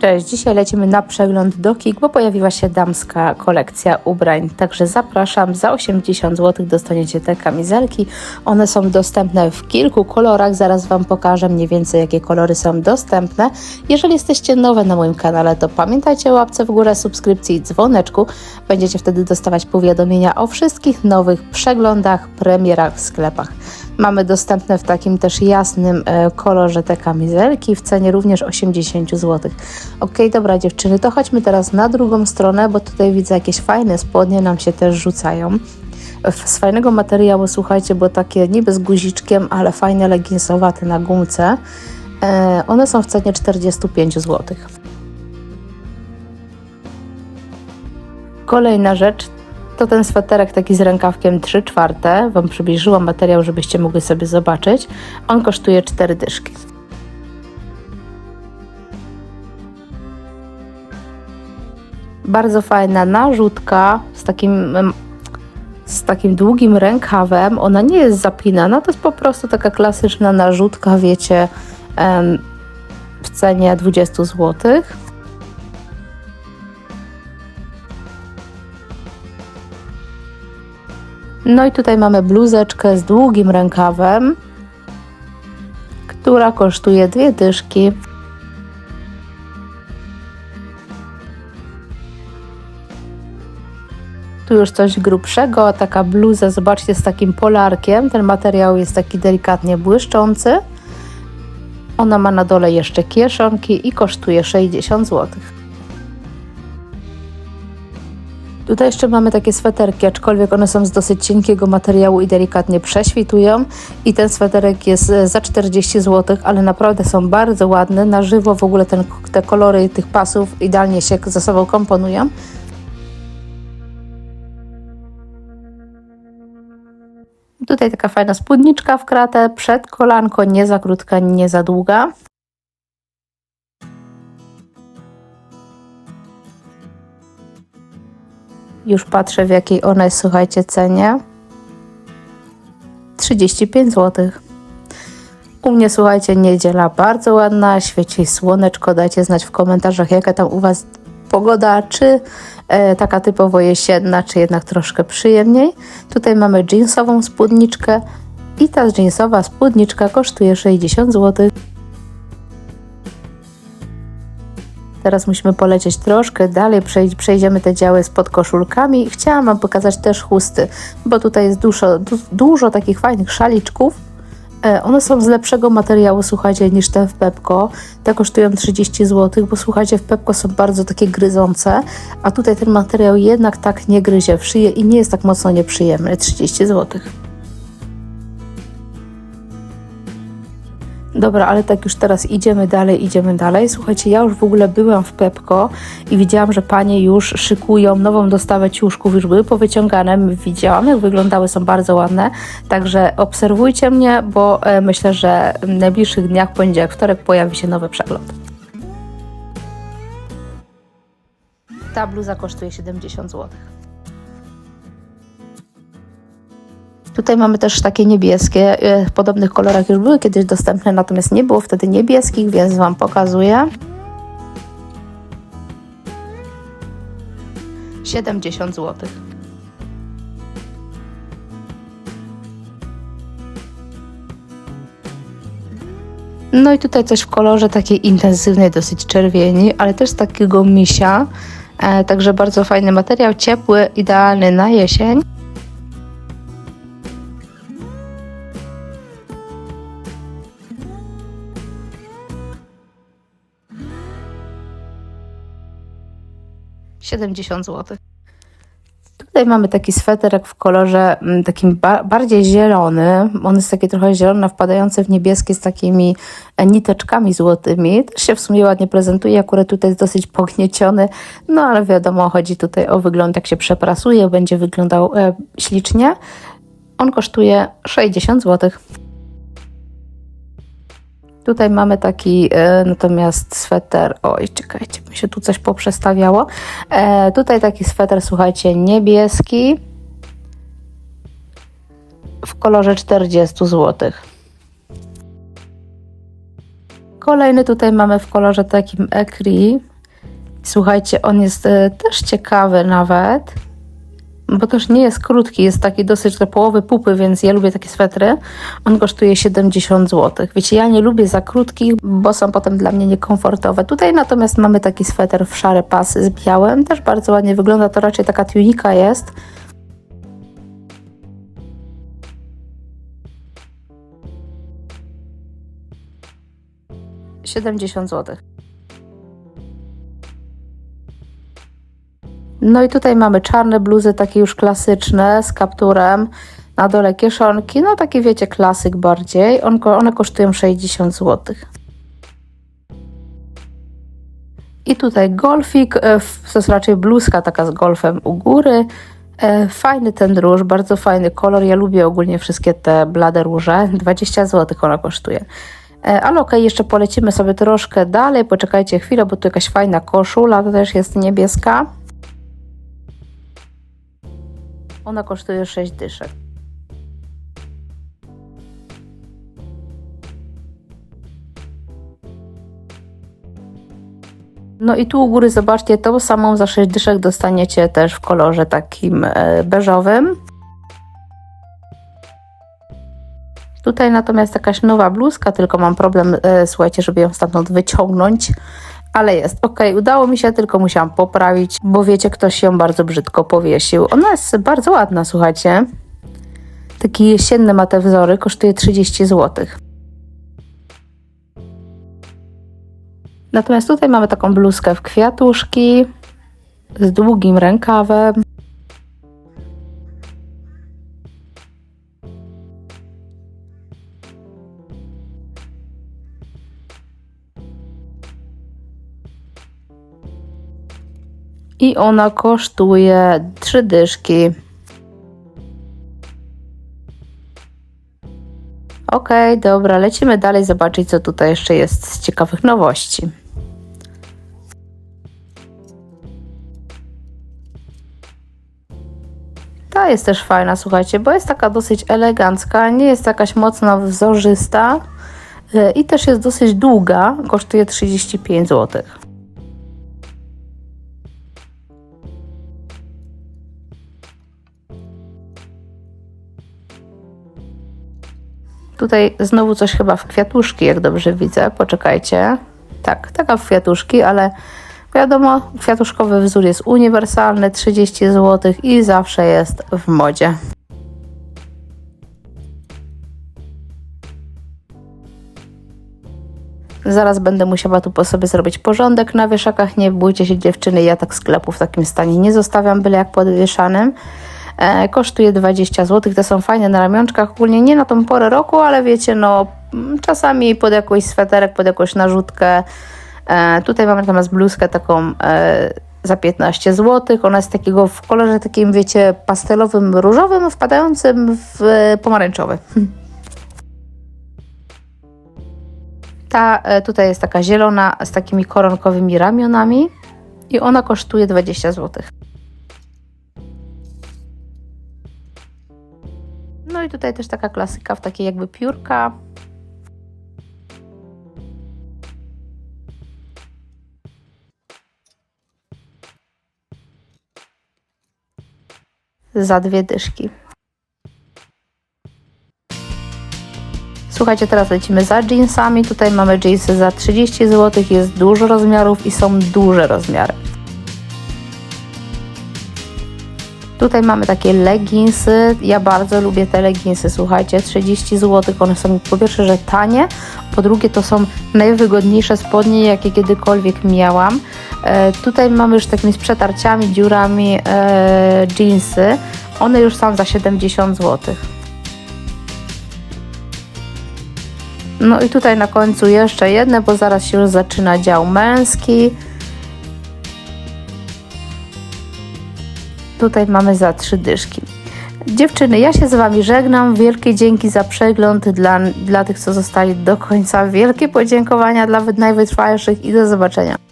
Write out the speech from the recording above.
Cześć, dzisiaj lecimy na przegląd do KIK, bo pojawiła się damska kolekcja ubrań, także zapraszam, za 80 zł dostaniecie te kamizelki, one są dostępne w kilku kolorach, zaraz Wam pokażę mniej więcej jakie kolory są dostępne. Jeżeli jesteście nowe na moim kanale, to pamiętajcie o łapce w górę, subskrypcji i dzwoneczku, będziecie wtedy dostawać powiadomienia o wszystkich nowych przeglądach, premierach w sklepach. Mamy dostępne w takim też jasnym e, kolorze te kamizelki w cenie również 80 zł. Ok, dobra dziewczyny, to chodźmy teraz na drugą stronę, bo tutaj widzę jakieś fajne spodnie nam się też rzucają. Z fajnego materiału, słuchajcie, bo takie niby z guziczkiem, ale fajne leginsowate na gumce. E, one są w cenie 45 zł. Kolejna rzecz to ten sweterek taki z rękawkiem 3 czwarte. Wam przybliżyłam materiał, żebyście mogli sobie zobaczyć. On kosztuje 4 dyszki. Bardzo fajna narzutka z takim z takim długim rękawem. Ona nie jest zapinana, to jest po prostu taka klasyczna narzutka, wiecie, w cenie 20 zł. No i tutaj mamy bluzeczkę z długim rękawem, która kosztuje dwie dyszki. Tu już coś grubszego, taka bluza, zobaczcie, z takim polarkiem. Ten materiał jest taki delikatnie błyszczący. Ona ma na dole jeszcze kieszonki i kosztuje 60 zł. Tutaj jeszcze mamy takie sweterki, aczkolwiek one są z dosyć cienkiego materiału i delikatnie prześwitują. I ten sweterek jest e, za 40 zł, ale naprawdę są bardzo ładne. Na żywo w ogóle ten, te kolory tych pasów idealnie się ze sobą komponują. Tutaj taka fajna spódniczka w kratę, przed kolanko, nie za krótka, nie za długa. Już patrzę w jakiej ona jest, słuchajcie, cenie. 35 zł. U mnie, słuchajcie, niedziela bardzo ładna, świeci słoneczko. Dajcie znać w komentarzach, jaka tam u Was pogoda, czy e, taka typowo jesienna, czy jednak troszkę przyjemniej. Tutaj mamy jeansową spódniczkę i ta jeansowa spódniczka kosztuje 60 zł. Teraz musimy polecieć troszkę dalej, przejdziemy te działy z podkoszulkami. Chciałam Wam pokazać też chusty, bo tutaj jest dużo, du dużo takich fajnych szaliczków. E, one są z lepszego materiału, słuchajcie, niż te w Pepko. Te kosztują 30 zł, bo słuchajcie, w Pepko są bardzo takie gryzące, a tutaj ten materiał jednak tak nie gryzie w szyję i nie jest tak mocno nieprzyjemny. 30 zł. Dobra, ale tak już teraz idziemy dalej, idziemy dalej. Słuchajcie, ja już w ogóle byłam w Pepko i widziałam, że panie już szykują nową dostawę ciuszków, już były powyciągane. Widziałam, jak wyglądały, są bardzo ładne. Także obserwujcie mnie, bo e, myślę, że w najbliższych dniach, poniedziałek, wtorek pojawi się nowy przegląd. Ta bluza kosztuje 70 zł. Tutaj mamy też takie niebieskie, e, w podobnych kolorach już były kiedyś dostępne, natomiast nie było wtedy niebieskich, więc Wam pokazuję. 70 zł. No i tutaj coś w kolorze takiej intensywnej, dosyć czerwieni, ale też takiego misia. E, także bardzo fajny materiał, ciepły, idealny na jesień. 70 zł. Tutaj mamy taki sweterek w kolorze mm, takim ba bardziej zielony. On jest taki trochę zielony, wpadający w niebieskie z takimi e, niteczkami złotymi. Też się w sumie ładnie prezentuje. Akurat tutaj jest dosyć pognieciony, no ale wiadomo, chodzi tutaj o wygląd, jak się przeprasuje, będzie wyglądał e, ślicznie. On kosztuje 60 zł. Tutaj mamy taki e, natomiast sweter, oj czekajcie, mi się tu coś poprzestawiało. E, tutaj taki sweter, słuchajcie, niebieski w kolorze 40 zł. Kolejny tutaj mamy w kolorze takim ecri. Słuchajcie, on jest e, też ciekawy nawet, bo też nie jest krótki, jest taki dosyć do połowy pupy, więc ja lubię takie swetry. On kosztuje 70 zł. Wiecie, ja nie lubię za krótkich, bo są potem dla mnie niekomfortowe. Tutaj natomiast mamy taki sweter w szare pasy z białym, też bardzo ładnie wygląda, to raczej taka tunika jest. Siedemdziesiąt złotych. No i tutaj mamy czarne bluzy, takie już klasyczne, z kapturem. Na dole kieszonki, no taki wiecie, klasyk bardziej. On, one kosztują 60 zł. I tutaj golfik, e, to jest raczej bluzka taka z golfem u góry. E, fajny ten róż, bardzo fajny kolor. Ja lubię ogólnie wszystkie te blade róże. 20 zł ona kosztuje. E, ale okej, jeszcze polecimy sobie troszkę dalej. Poczekajcie chwilę, bo tu jakaś fajna koszula, to też jest niebieska. Ona kosztuje 6 dyszek. No i tu u góry zobaczcie, tą samą za 6 dyszek dostaniecie też w kolorze takim e, beżowym. Tutaj natomiast jakaś nowa bluzka, tylko mam problem, e, słuchajcie, żeby ją stamtąd wyciągnąć ale jest. Ok, udało mi się, tylko musiałam poprawić, bo wiecie, ktoś ją bardzo brzydko powiesił. Ona jest bardzo ładna, słuchajcie. Taki jesienny ma te wzory, kosztuje 30 zł. Natomiast tutaj mamy taką bluzkę w kwiatuszki z długim rękawem. I ona kosztuje trzy dyszki. Ok, dobra, lecimy dalej zobaczyć, co tutaj jeszcze jest z ciekawych nowości. Ta jest też fajna, słuchajcie, bo jest taka dosyć elegancka, nie jest jakaś mocno wzorzysta y, i też jest dosyć długa, kosztuje 35 zł. Tutaj znowu coś chyba w kwiatuszki, jak dobrze widzę. Poczekajcie. Tak, taka w kwiatuszki, ale wiadomo, kwiatuszkowy wzór jest uniwersalny, 30 zł i zawsze jest w modzie. Zaraz będę musiała tu po sobie zrobić porządek na wieszakach. Nie bójcie się dziewczyny, ja tak sklepu w takim stanie nie zostawiam, byle jak podwieszanym. E, kosztuje 20 zł. Te są fajne na ramionczkach, ogólnie nie na tą porę roku, ale wiecie, no mm, czasami pod jakiś sweterek, pod jakąś narzutkę. E, tutaj mamy natomiast bluzkę taką e, za 15 zł. Ona jest takiego w kolorze takim, wiecie, pastelowym, różowym, wpadającym w pomarańczowy. Ta tutaj jest taka zielona z takimi koronkowymi ramionami i ona kosztuje 20 zł. No i tutaj też taka klasyka w takiej jakby piórka. Za dwie dyszki. Słuchajcie, teraz lecimy za jeansami. Tutaj mamy jeansy za 30 zł, jest dużo rozmiarów i są duże rozmiary. Tutaj mamy takie leginsy. Ja bardzo lubię te leginsy, słuchajcie, 30 zł. One są po pierwsze, że tanie, po drugie to są najwygodniejsze spodnie, jakie kiedykolwiek miałam. E, tutaj mamy już takimi z przetarciami, dziurami e, jeansy. One już są za 70 zł. No i tutaj na końcu jeszcze jedne, bo zaraz się już zaczyna dział męski. Tutaj mamy za trzy dyszki. Dziewczyny, ja się z Wami żegnam. Wielkie dzięki za przegląd dla, dla tych, co zostali do końca. Wielkie podziękowania dla najwytrwalszych i do zobaczenia.